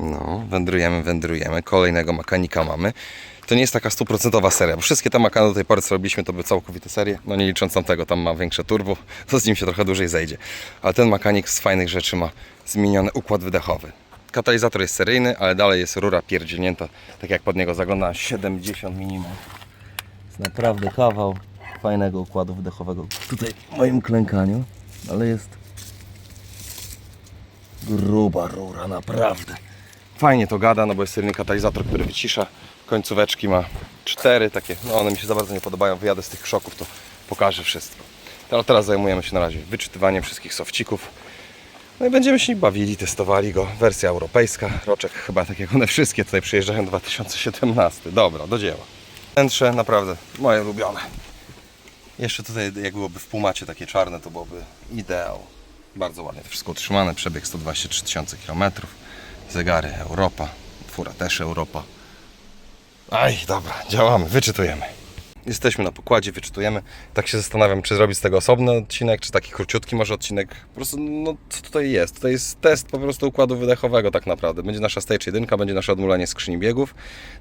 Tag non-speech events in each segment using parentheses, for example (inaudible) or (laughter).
No, wędrujemy, wędrujemy. Kolejnego makanika mamy. To nie jest taka stuprocentowa seria, bo wszystkie te makany do tej pory, co robiliśmy, to były całkowite serie. No nie licząc tamtego, tam ma większe turbo, (laughs) to z nim się trochę dłużej zejdzie. Ale ten makanik z fajnych rzeczy ma zmieniony układ wydechowy. Katalizator jest seryjny, ale dalej jest rura pierdzielnięta, tak jak pod niego zagląda 70 mm. Jest naprawdę kawał fajnego układu wydechowego tutaj w moim klękaniu, ale jest gruba rura, naprawdę. Fajnie to gada, no bo jest seryjny katalizator, który wycisza. Końcóweczki ma cztery takie, no one mi się za bardzo nie podobają. Wyjadę z tych krzoków, to pokażę wszystko. Ale teraz zajmujemy się na razie wyczytywaniem wszystkich sofcików. No i będziemy się bawili, testowali go. Wersja europejska, roczek chyba tak jak one wszystkie tutaj przyjeżdżają 2017. Dobra, do dzieła. Wnętrze naprawdę moje ulubione. Jeszcze tutaj jak byłoby w półmacie takie czarne, to byłoby ideał. Bardzo ładnie to wszystko utrzymane. Przebieg 123 tysiące kilometrów. Zegary Europa. Fura też Europa. Aj, dobra, działamy, wyczytujemy. Jesteśmy na pokładzie, wyczytujemy. Tak się zastanawiam, czy zrobić z tego osobny odcinek, czy taki króciutki może odcinek. Po prostu, no co tutaj jest? Tutaj jest test po prostu układu wydechowego tak naprawdę. Będzie nasza stage 1, będzie nasze odmulenie skrzyni biegów.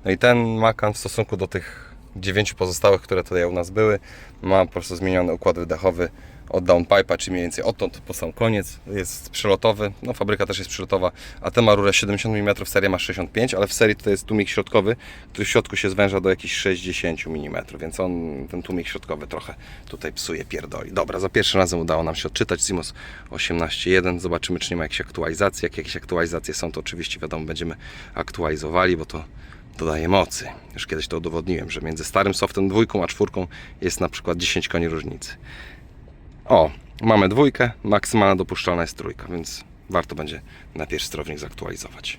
No i ten Macan w stosunku do tych dziewięciu pozostałych, które tutaj u nas były, ma po prostu zmieniony układ wydechowy od downpipe'a, czyli mniej więcej odtąd po sam koniec. Jest przelotowy, no fabryka też jest przelotowa, a ten ma rurę 70 mm, seria ma 65, ale w serii to jest tłumik środkowy, który w środku się zwęża do jakichś 60 mm, więc on, ten tłumik środkowy trochę tutaj psuje, pierdoli. Dobra, za pierwszym razem udało nam się odczytać CMOS 18.1, zobaczymy czy nie ma jakichś aktualizacji, jak jakieś aktualizacje są, to oczywiście wiadomo będziemy aktualizowali, bo to dodaje mocy. Już kiedyś to udowodniłem, że między starym softem dwójką a czwórką jest na przykład 10 koni różnicy. O, mamy dwójkę, maksymalna dopuszczalna jest trójka, więc warto będzie na pierwszy sterownik zaktualizować.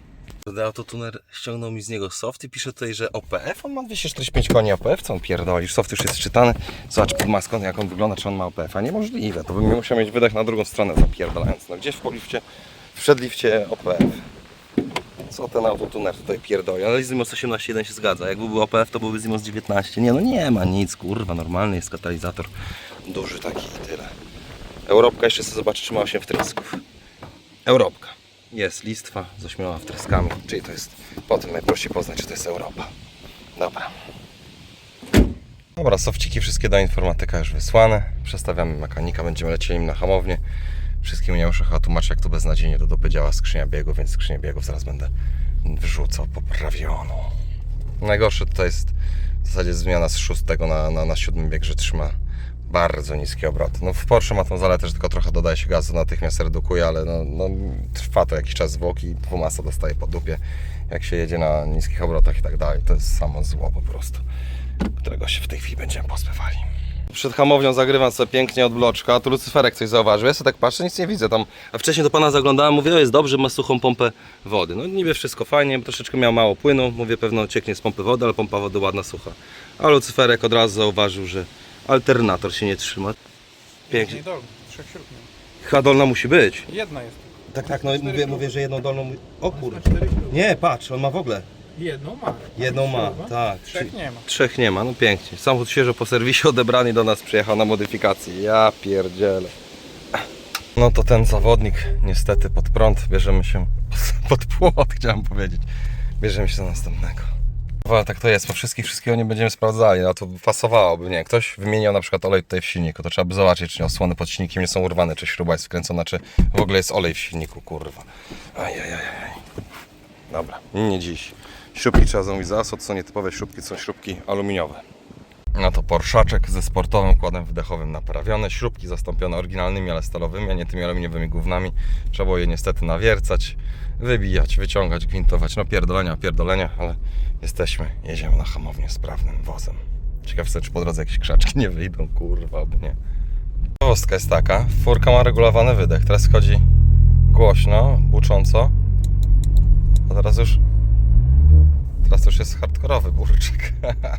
Autotuner ściągnął mi z niego soft i pisze tutaj, że OPF, on ma 245 koni OPF, co on pierdolisz, soft już jest czytany, zobacz pod maską jak on wygląda, czy on ma OPF, a niemożliwe, to bym musiał mieć wydech na drugą stronę zapierdalając, no gdzieś w podlifcie, w przedlifcie OPF. Co ten autotuner tutaj pierdoli, ale Zimos 18.1 się zgadza, jakby był OPF to byłby Zimos 19, nie no nie ma nic, kurwa, normalny jest katalizator, duży taki i tyle. Europka jeszcze chcę zobaczyć, czy ma 8 wtrysków. Europka. Jest listwa z ośmioma wtryskami, czyli to jest potem najprościej poznać, czy to jest Europa. Dobra. Dobra, sofciki wszystkie do informatyka już wysłane. Przestawiamy mechanika, będziemy lecieli im na hamownię. Wszystkim nie muszę chyba tłumaczyć, jak to beznadziejnie do dupy skrzynia biegów, więc skrzynię biegów zaraz będę wrzucał poprawioną. Najgorsze tutaj jest w zasadzie zmiana z szóstego na, na, na siódmy bieg, że trzyma bardzo niskie obroty. No w Porsche ma tą zaletę, że tylko trochę dodaje się gazu, natychmiast redukuje, ale no, no, trwa to jakiś czas zwłoki i dwumasa dostaje po dupie, jak się jedzie na niskich obrotach i tak dalej. To jest samo zło po prostu, którego się w tej chwili będziemy pozbywali. Przed hamownią zagrywam sobie pięknie od bloczka, a tu Lucyferek coś zauważył. Ja sobie tak patrzę, nic nie widzę tam. A wcześniej do pana zaglądałem, mówię, o jest dobrze, ma suchą pompę wody. No niby wszystko fajnie, troszeczkę miał mało płynu, mówię, pewno cieknie z pompy wody, ale pompa wody ładna, sucha. A Lucyferek od razu zauważył, że alternator się nie trzyma. Pięknie. Nie dolny, trzech. Chyba dolna musi być. Jedna jest. Tak, tak, no mówię, mówię, że jedną dolną... O kurde. Nie, patrz, on ma w ogóle. Jedną ma. Jedną ma, tak. Trzech nie ma. Trzech nie ma, no pięknie. Samochód świeżo po serwisie odebrany do nas przyjechał na modyfikację. Ja pierdzielę. No to ten zawodnik niestety pod prąd bierzemy się (laughs) pod płot, chciałem powiedzieć. Bierzemy się do następnego. Ale tak to jest, po wszystkich wszystkiego nie będziemy sprawdzali, no to pasowałoby, nie? Ktoś wymieniał na przykład olej tutaj w silniku, to trzeba by zobaczyć, czy osłony pod silnikiem nie są urwane, czy śruba jest wkręcona, czy w ogóle jest olej w silniku, kurwa. Ajajajaj. Dobra, nie dziś. Śrubki trzeba zamówić za to są nietypowe śrubki, są śrubki aluminiowe. No to Porszaczek ze sportowym układem wydechowym naprawione, śrubki zastąpione oryginalnymi, ale stalowymi, a nie tymi aluminiowymi gównami. Trzeba było je niestety nawiercać, wybijać, wyciągać, gwintować. No pierdolenia, pierdolenia, ale jesteśmy, jedziemy na hamownię sprawnym wozem. Ciekaw jestem, czy po drodze jakieś krzaczki nie wyjdą, kurwa, albo nie. Ciekawostka jest taka, furka ma regulowany wydech, teraz chodzi głośno, bucząco, a teraz już Teraz już jest hardkorowy burczek.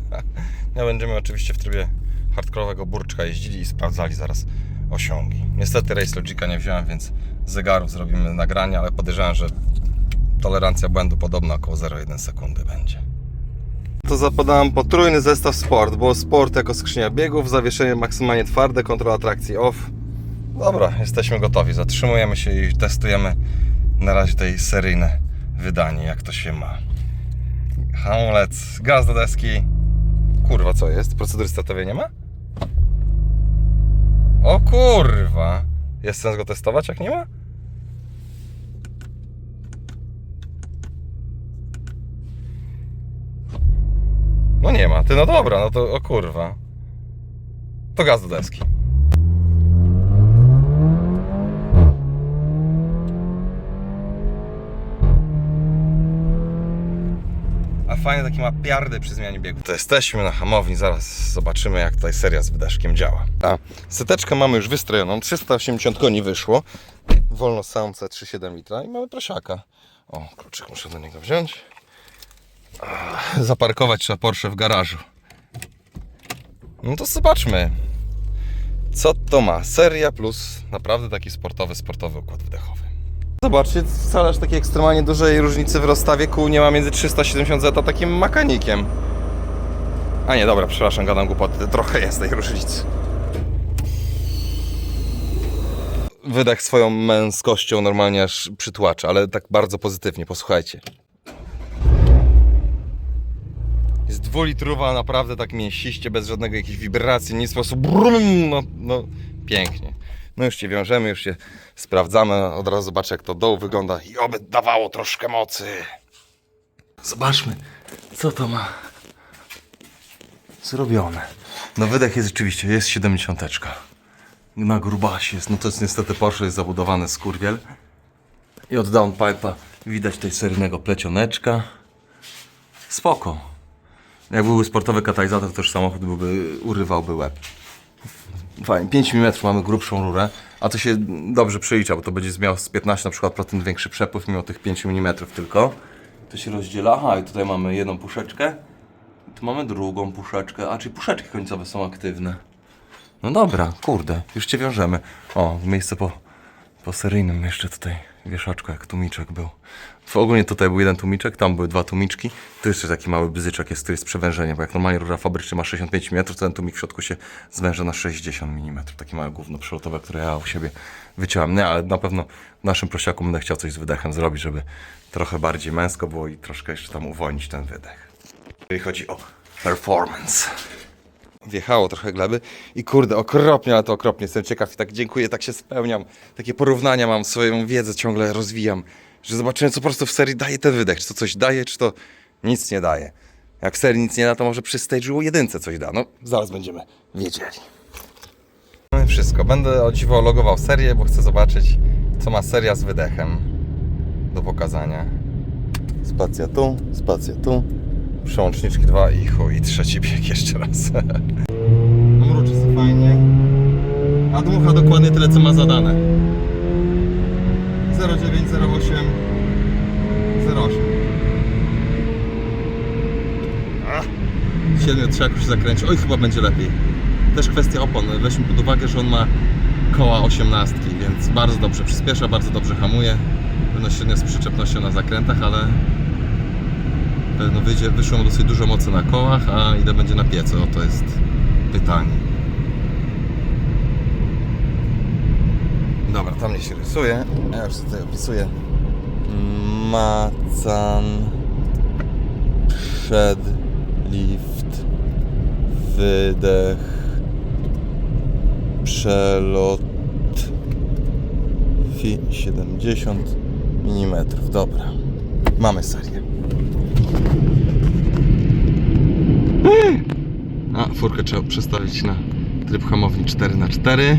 (laughs) no będziemy oczywiście w trybie hardkorowego burczka jeździli i sprawdzali zaraz osiągi. Niestety Race Logica nie wziąłem, więc zegarów zrobimy nagranie, ale podejrzewam, że tolerancja błędu podobna około 0,1 sekundy będzie. To zapodałem potrójny zestaw sport, bo sport jako skrzynia biegów, zawieszenie maksymalnie twarde, kontrola trakcji off. Dobra, jesteśmy gotowi. Zatrzymujemy się i testujemy na razie tej seryjne wydanie, jak to się ma. Hamulec, gaz do deski. Kurwa, co jest? Procedury startowej nie ma? O kurwa! Jest sens go testować, jak nie ma? No nie ma. Ty, no dobra, no to o kurwa. To gaz do deski. A fajnie taki ma piardy przy zmianie biegu. To jesteśmy na hamowni, zaraz zobaczymy jak tutaj seria z wydeszkiem działa. A seteczkę mamy już wystrojoną, 380 koni wyszło. Wolno samce 3,7 litra i mamy prosiaka. O, kluczyk muszę do niego wziąć. Zaparkować trzeba Porsche w garażu. No to zobaczmy. Co to ma? Seria plus naprawdę taki sportowy, sportowy układ wdechowy. Zobaczcie, wcale aż takiej ekstremalnie dużej różnicy w rozstawie kół nie ma między 370Z a takim mechanikiem. A nie, dobra, przepraszam, gadam głupoty. Trochę jest tej różnicy. Wydech swoją męskością normalnie aż przytłacza, ale tak bardzo pozytywnie, posłuchajcie. Jest dwulitrowa, naprawdę tak mięsiście, bez żadnego jakiejś wibracji, po prostu brum, no, no pięknie. No już się wiążemy, już się sprawdzamy, od razu zobaczę jak to doł wygląda i oby dawało troszkę mocy. Zobaczmy, co to ma zrobione. No wydech jest rzeczywiście, jest 70. Na grubasie jest, no to jest niestety Porsche, jest zabudowany skurwiel. I od downpipe'a widać tutaj seryjnego plecioneczka. Spoko. Jak byłby sportowy katalizator, to już samochód byłby, urywałby łeb. Fajnie, 5 mm mamy grubszą rurę, a to się dobrze przelicza, bo to będzie miał z 15 na przykład procent większy przepływ mimo tych 5 mm tylko. To się rozdziela, aha i tutaj mamy jedną puszeczkę, tu mamy drugą puszeczkę, a czyli puszeczki końcowe są aktywne. No dobra, kurde, już Cię wiążemy. O, miejsce po, po seryjnym jeszcze tutaj wieszaczku, jak tłumiczek był. W ogólnie tutaj był jeden tłumiczek, tam były dwa tłumiczki. Tu jeszcze taki mały bzyczek jest, tu jest przewężenie, bo jak normalnie rura fabryczna ma 65 mm, to ten tłumik w środku się zwęża na 60 mm. Takie małe gówno przelotowe, które ja u siebie wyciąłem. Nie, ale na pewno w naszym prosiaku będę chciał coś z wydechem zrobić, żeby trochę bardziej męsko było i troszkę jeszcze tam uwolnić ten wydech. Jeżeli chodzi o performance wjechało trochę gleby i kurde, okropnie, ale to okropnie, jestem ciekaw i tak dziękuję, tak się spełniam, takie porównania mam, swoją wiedzę ciągle rozwijam, że zobaczyłem, co po prostu w serii daje ten wydech, czy to coś daje, czy to nic nie daje. Jak w serii nic nie da, to może przy stage'u jedynce coś da, no zaraz będziemy wiedzieli. No i wszystko, będę o dziwo logował serię, bo chcę zobaczyć, co ma seria z wydechem do pokazania. Spacja tu, spacja tu. Przełączniczki 2 i chuj, trzeci bieg jeszcze raz. (laughs) Mruczy sobie fajnie. A dmucha dokładnie tyle, co ma zadane. 0908 08 Ach, Siedmiotrzaku się zakręci. Oj, chyba będzie lepiej. Też kwestia opon. Weźmy pod uwagę, że on ma koła 18, więc bardzo dobrze przyspiesza, bardzo dobrze hamuje. Pewno średnio z przyczepnością na zakrętach, ale pewno wyjdzie, wyszło mu dosyć dużo mocy na kołach, a ile będzie na piecu? To jest pytanie. Dobra, tam nie się rysuje. Ja już tutaj opisuję. Macan przed lift wydech przelot fi 70 mm. Dobra. Mamy serię. A, furkę trzeba przestawić na tryb hamowni 4x4,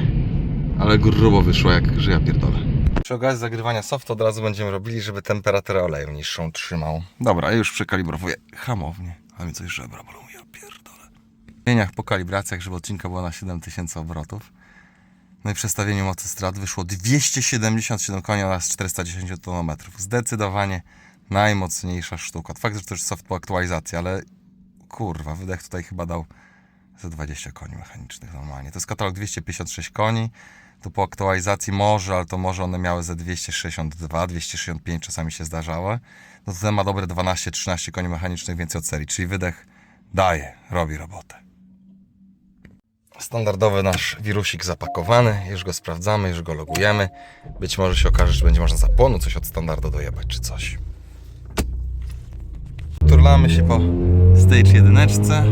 ale grubo wyszło jak że ja pierdolę. Przy okazji zagrywania softu od razu będziemy robili, żeby temperaturę oleju niższą trzymał. Dobra, ja już przekalibrowuję hamownię. A mi coś żebra bolą, ja pierdolę. W zmieniach po kalibracjach, żeby odcinka była na 7000 obrotów. No i przestawieniu mocy strat wyszło 277 koni oraz 410 Nm. Zdecydowanie najmocniejsza sztuka. Fakt, że to już soft po aktualizacji, ale kurwa, wydech tutaj chyba dał ze 20 koni mechanicznych normalnie. To jest katalog 256 koni. Tu po aktualizacji może, ale to może one miały ze 262, 265 czasami się zdarzały. No to ten ma dobre 12-13 koni mechanicznych więcej od serii, czyli wydech daje, robi robotę. Standardowy nasz wirusik zapakowany, już go sprawdzamy, już go logujemy. Być może się okaże, że będzie można zapłonu coś od standardu dojebać czy coś. Turlamy się po stage jedyneczce.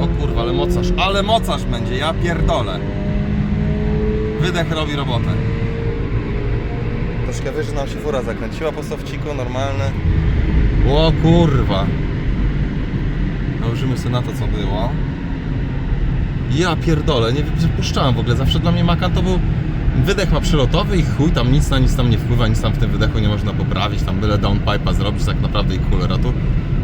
O kurwa, ale mocarz, ale mocarz będzie, ja pierdolę. Wydech robi robotę. Troszkę wyżej nam się fura zakręciła po sofciku, normalne. O kurwa. Nałożymy sobie na to, co było. Ja pierdolę, nie wypuszczałem w ogóle. Zawsze dla mnie Macan to był wydech ma przelotowy i chuj, tam nic na nic tam nie wpływa, nic tam w tym wydechu nie można poprawić, tam byle downpipe'a zrobić tak naprawdę i cooler, a tu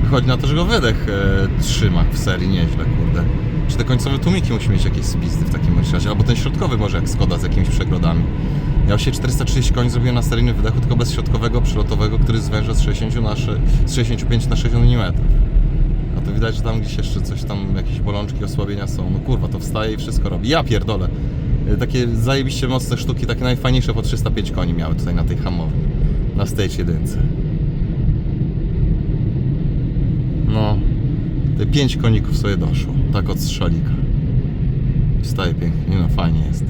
wychodzi na to, że go wydech e, trzyma w serii nieźle, kurde. Czy te końcowe tłumiki musi mieć jakieś spizdy w takim razie, albo ten środkowy może jak Skoda z jakimiś przegrodami. Ja się 430 koni zrobiłem na seryjnym wydechu, tylko bez środkowego, przelotowego, który zwęża z 60 na z 65 na 60 mm. A to widać, że tam gdzieś jeszcze coś tam, jakieś bolączki, osłabienia są. No kurwa, to wstaje i wszystko robi. Ja pierdolę. Takie zajebiście mocne sztuki, takie najfajniejsze po 305 koni miały tutaj na tej hamowni. Na stage 1. No, te 5 koników sobie doszło. Tak od strzalika. Wstaje pięknie, no fajnie jest.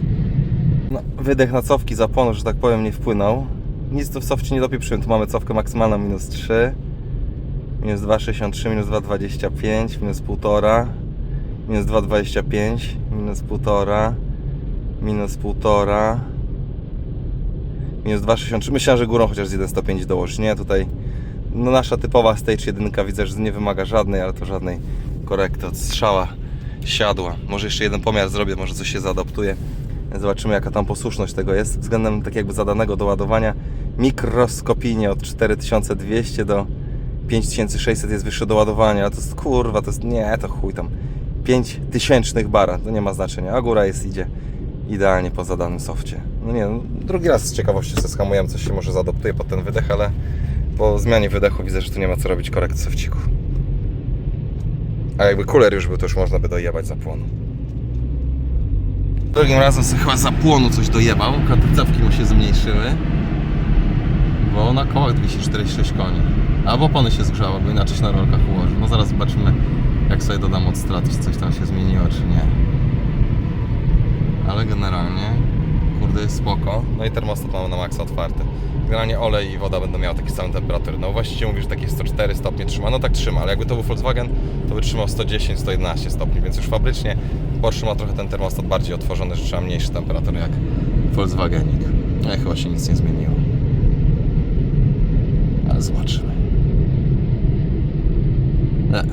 No, wydech na cofki zapłonu, że tak powiem, nie wpłynął. Nic tu w sofcie nie dopieprzyłem. Tu mamy cofkę maksymalną minus 3 minus 2,63, minus 2,25, minus 1,5, minus 2,25, minus 1,5, minus 1,5, minus 2,63. Myślałem, że górą chociaż z 1,105 dołożyć. Nie, tutaj no nasza typowa stage 1 widzę, że nie wymaga żadnej, ale to żadnej korekty od strzała siadła. Może jeszcze jeden pomiar zrobię, może coś się zaadaptuje. Zobaczymy jaka tam posłuszność tego jest. Względem tak jakby zadanego do ładowania mikroskopijnie od 4200 do 5600 jest wyższe do ładowania, to jest kurwa, to jest, nie, to chuj tam, 5000 bara, to nie ma znaczenia, a góra jest, idzie idealnie po zadanym sofcie. No nie, no, drugi raz z ciekawości skamujemy, coś się może zaadoptuje pod ten wydech, ale po zmianie wydechu widzę, że tu nie ma co robić korekt sofciku. A jakby kuler już był, to już można by dojebać zapłonu. Drugim razem sobie chyba zapłonu coś dojebał, katycewki mu się zmniejszyły. Bo na kołach 246 koni. Albo opony się zgrzały, bo inaczej się na rolkach ułoży. No zaraz zobaczymy, jak sobie dodam od strat, czy coś tam się zmieniło, czy nie. Ale generalnie, kurde, jest spoko. No i termostat mamy na maksa otwarty. Generalnie olej i woda będą miały takie same temperatury. No właściwie mówi, że takie 104 stopnie trzyma. No tak trzyma, ale jakby to był Volkswagen, to by trzymał 110-111 stopni, więc już fabrycznie Porsche ma trochę ten termostat bardziej otworzony, że trzeba mniejsze temperatury jak Volkswagenik. No i chyba się nic nie zmieniło. Ale zobaczymy. E,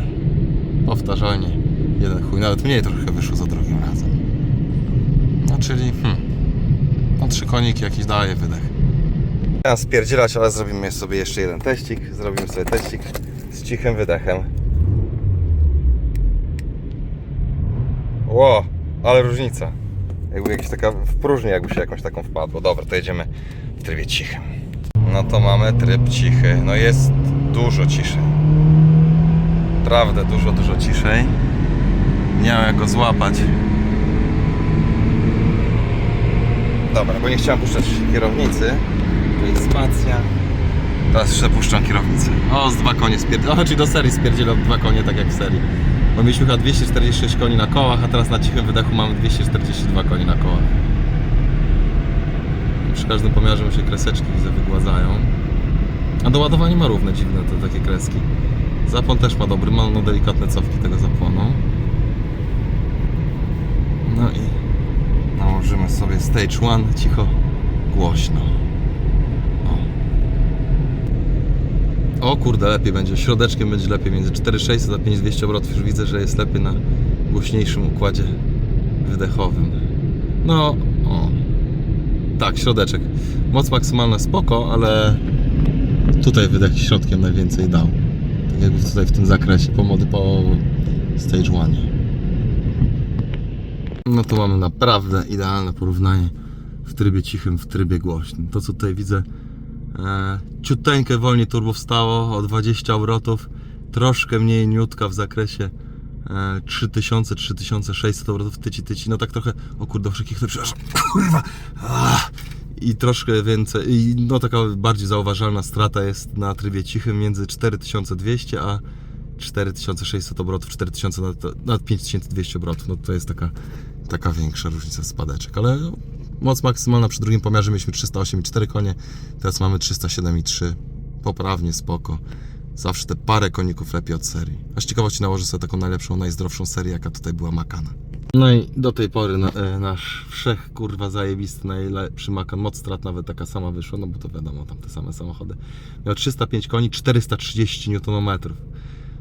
powtarzalnie. Jeden chuj, nawet mniej trochę wyszło za drugim razem. No czyli, hmm, no trzy koniki jakiś daje wydech. Chciałem spierdzielać, ale zrobimy sobie jeszcze jeden teścik. Zrobimy sobie teścik z cichym wydechem. Ło, ale różnica. Jakby jakaś taka w próżni, jakby się jakąś taką wpadło. Dobra, to jedziemy w trybie cichym. No to mamy tryb cichy. No jest dużo ciszej. Naprawdę dużo, dużo ciszej. Nie mam jak go złapać. Dobra, bo nie chciałem puszczać kierownicy. To jest spacja. Teraz jeszcze puszczam kierownicę. O, z dwa konie spierdzielą. O, czyli do serii spierdzielą dwa konie, tak jak w serii. Bo mieliśmy chyba 246 koni na kołach, a teraz na cichym wydechu mamy 242 koni na kołach. Przy każdym pomiarze mu się kreseczki widzę wygładzają. A do ładowania ma równe, dziwne te takie kreski. Zapłon też ma dobry, ma no delikatne cofki tego zapłonu. No i nałożymy sobie stage one cicho, głośno. O. o kurde, lepiej będzie. Środeczkiem będzie lepiej. Między 4600 a 5200 obrotów już widzę, że jest lepiej na głośniejszym układzie wydechowym. No, o. Tak, środeczek. Moc maksymalna spoko, ale tutaj wydech środkiem najwięcej dał. Tak jakby tutaj w tym zakresie, pomody po stage one. No to mamy naprawdę idealne porównanie w trybie cichym, w trybie głośnym. To co tutaj widzę, e, ciuteńkę wolniej turbo wstało o 20 obrotów, troszkę mniej niutka w zakresie e, 3000-3600 obrotów tyci tyci, no tak trochę, o kurde, wszystkich to przepraszam, kurwa, ah, i troszkę więcej, i no taka bardziej zauważalna strata jest na trybie cichym między 4200 a 4600 obrotów, 4000 nad, nad 5200 obrotów, no to jest taka, taka większa różnica spadeczek, ale Moc maksymalna przy drugim pomiarze mieliśmy 308,4 konie, teraz mamy 307,3. Poprawnie, spoko. Zawsze te parę koników lepiej od serii. A z ciekawości nałożę sobie taką najlepszą, najzdrowszą serię, jaka tutaj była Makana. No i do tej pory na, e, nasz wszech kurwa zajebisty, najlepszy Makan, moc strat nawet taka sama wyszła, no bo to wiadomo, tam te same samochody. Miał 305 koni, 430 Nm.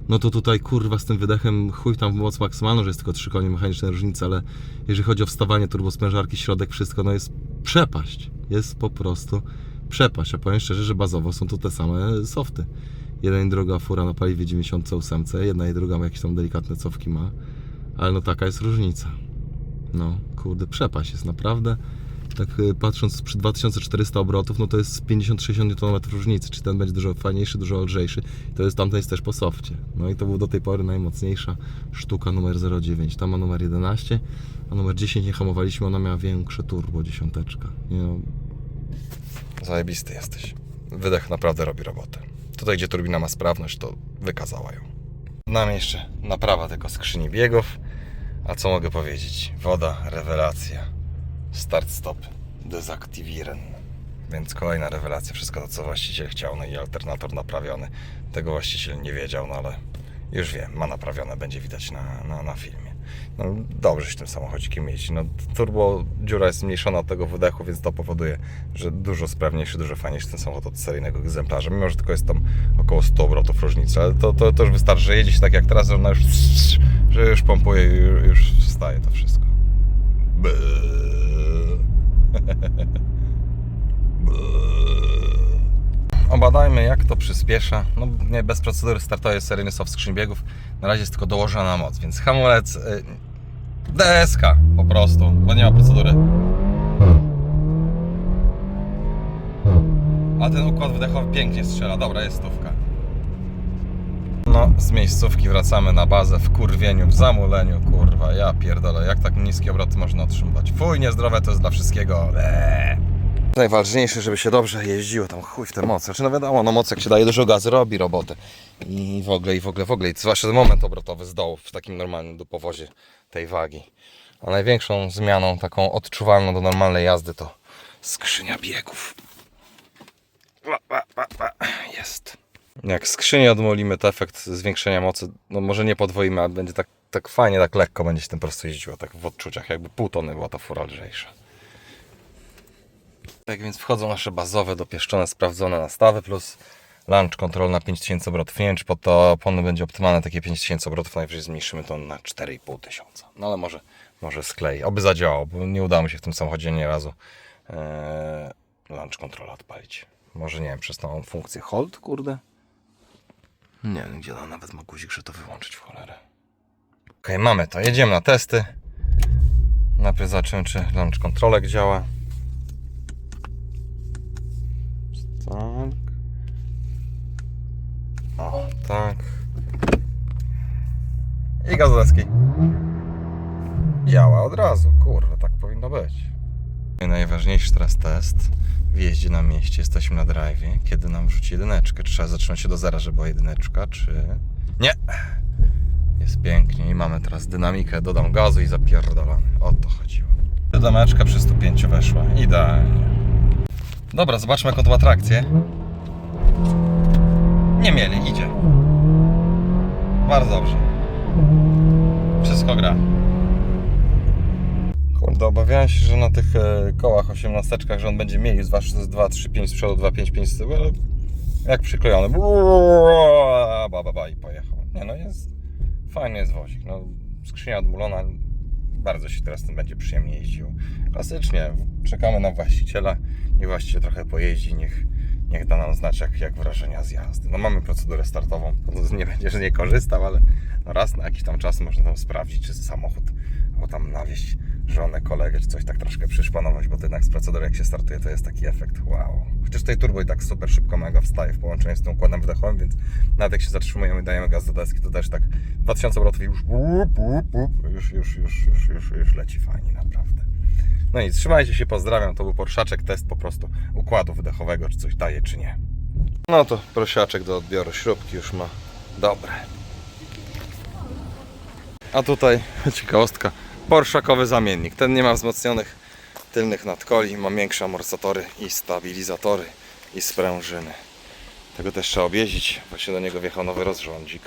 No to tutaj kurwa z tym wydechem chuj tam w moc maksymalną, że jest tylko 3 konie mechaniczne różnice, ale jeżeli chodzi o wstawanie turbosprężarki, środek, wszystko, no jest przepaść. Jest po prostu przepaść. A powiem szczerze, że bazowo są to te same softy. Jedna i druga fura na paliwie 98, jedna i druga ma jakieś tam delikatne cofki ma, ale no taka jest różnica. No, kurde, przepaść jest naprawdę. Tak y, patrząc przy 2400 obrotów, no to jest 50-60 Nm różnicy. Czy ten będzie dużo fajniejszy, dużo lżejszy. To jest tamten jest też po softie. No i to był do tej pory najmocniejsza sztuka numer 09. Tam ma numer 11, a numer 10 nie hamowaliśmy, ona miała większe turbo, dziesiąteczka. Nie no, Zajebisty jesteś. Wydech naprawdę robi robotę. Tutaj, gdzie turbina ma sprawność, to wykazała ją. Nam jeszcze naprawa tylko skrzyni biegów. A co mogę powiedzieć? Woda, rewelacja. Start, stop, dezaktiwieren. Więc kolejna rewelacja. Wszystko to, co właściciel chciał. No i alternator naprawiony. Tego właściciel nie wiedział, no ale już wiem, ma naprawione, będzie widać na, na, na filmie. No, dobrze się tym samochodzikiem jeździ. No, turbo dziura jest zmniejszona od tego wydechu, więc to powoduje, że dużo sprawniejszy, dużo fajniejszy ten samochód od seryjnego egzemplarza. Mimo, że tylko jest tam około 100 obrotów różnicy, ale to, to, to już wystarczy, że jedzie się tak jak teraz, że ona już, że już pompuje i już, wstaje to wszystko. (laughs) Obadajmy jak to przyspiesza. No nie, bez procedury startowej seryjny soft skrzyni biegów. Na razie jest tylko dołożona moc, więc hamulec y, DSK po prostu, bo nie ma procedury. A ten układ wydechowy pięknie strzela. Dobra, jest stówka. No, z miejscówki wracamy na bazę w kurwieniu, w zamuleniu, kurwa, ja pierdolę, jak tak niskie obroty można otrzymywać? Fuj, niezdrowe to jest dla wszystkiego. Eee. Najważniejsze, żeby się dobrze jeździło, tam chuj w te moce. Znaczy, no wiadomo, no moc jak się daje dużo gazu, robi robotę. I w ogóle, i w ogóle, w ogóle. I zwłaszcza ten moment obrotowy z dołu w takim normalnym dopowozie tej wagi. A największą zmianą, taką odczuwalną do normalnej jazdy to skrzynia biegów. Jest. Jak skrzynię odmolimy, to efekt zwiększenia mocy, no może nie podwoimy, ale będzie tak, tak fajnie, tak lekko będzie się tym po prostu jeździło, tak w odczuciach, jakby pół tony była ta fura lżejsza. Tak więc wchodzą nasze bazowe, dopieszczone, sprawdzone nastawy plus launch control na 5000 obrotów. Nie wiem, czy pod to opony będzie optymalne takie 5000 obrotów, najwyżej zmniejszymy to na 4500. tysiąca. No ale może, może sklei. Oby zadziałało, bo nie udało mi się w tym samochodzie nie razu ee, launch control odpalić. Może nie wiem, przez tą funkcję hold, kurde? Nie wiem, gdzie ona nawet ma guzik, że to wyłączyć w cholerę. Okej, mamy to. Jedziemy na testy. Najpierw zobaczymy, czy launch kontrolek działa. Tak. O, tak. I gazetki. Działa od razu, kurwa, tak powinno być. Najważniejszy teraz test. W jeździe na mieście, jesteśmy na drive. Kiedy nam rzuci jedyneczkę? Czy trzeba zacząć się do zera, żeby była jedyneczka, czy... Nie! Jest pięknie i mamy teraz dynamikę. Dodam gazu i zapierdolamy. O to chodziło. Dynameczka przy 105 weszła. Idealnie. Dobra, zobaczmy jaką to ma. Nie mieli, idzie. Bardzo dobrze. Wszystko gra. Kurde, obawiałem się, że na tych e, kołach 18, że on będzie mieli, zwłaszcza że to jest 2, 3, 5 z przodu, 2, 5, 5 z tyłu, ale jak przyklejony. Ba, ba, ba i pojechał. Nie no, jest fajny jest wozik. No, skrzynia odmulona, bardzo się teraz tym będzie przyjemnie jeździło. Klasycznie, czekamy na właściciela, niech właściciel trochę pojeździ, niech, niech da nam znać jak, jak wrażenia z jazdy. No mamy procedurę startową, to nie będzie, że nie korzystał, ale no raz na jakiś tam czas można tam sprawdzić, czy samochód, albo tam nawieźć żonę, kolegę, czy coś tak troszkę przyszpanować, bo to jednak z procedury jak się startuje, to jest taki efekt wow. Chociaż tej turbo i tak super szybko mega wstaje w połączeniu z tym układem wydechowym, więc nawet jak się zatrzymujemy i dajemy gaz do deski, to też tak 2000 obrotów i już, już, już, już, już, już, już leci fajnie, naprawdę. No i trzymajcie się, pozdrawiam. To był Porszaczek, test po prostu układu wydechowego, czy coś daje, czy nie. No to prosiaczek do odbioru śrubki już ma dobre. A tutaj (laughs) ciekawostka, Porszakowy zamiennik. Ten nie ma wzmocnionych tylnych nadkoli, ma większe amortyzatory i stabilizatory i sprężyny. Tego też trzeba objeździć, właśnie do niego wjechał nowy rozrządzik.